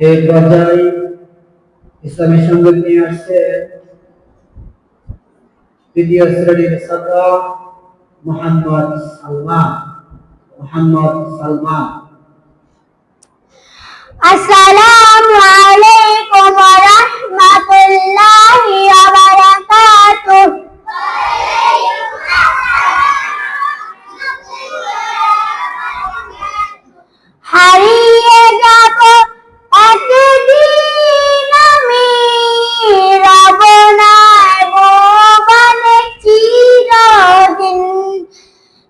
এই পর্যায়ে ইসলামী সংগীত নিয়ে আসছে তৃতীয় শ্রেণির ছাত্র মোহাম্মদ সালমান মোহাম্মদ সালমান। আসসালামু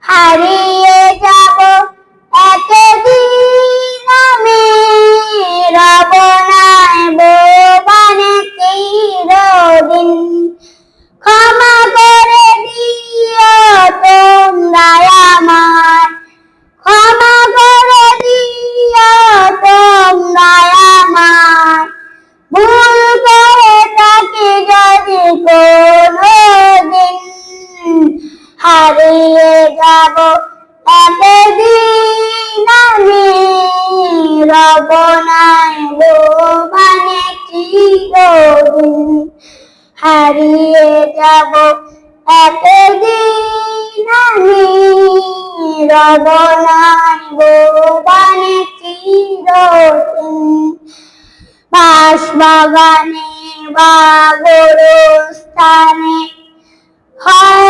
হারিয়ে যাব। একদিন আমি রব না ভুবনে চিরদিন। ক্ষমা করে দিও তোমরা আমার ক্ষমা করে দিও তোমরা আমার ভুল করে থাকি যদি কোনো দিন হারিয়ে যাব একদিন আমি রব নাই মানে চিরদিন হারিয়ে যাব একদিন আমি রব নাই মানে বাস বাগানে বা স্থানে হয়তো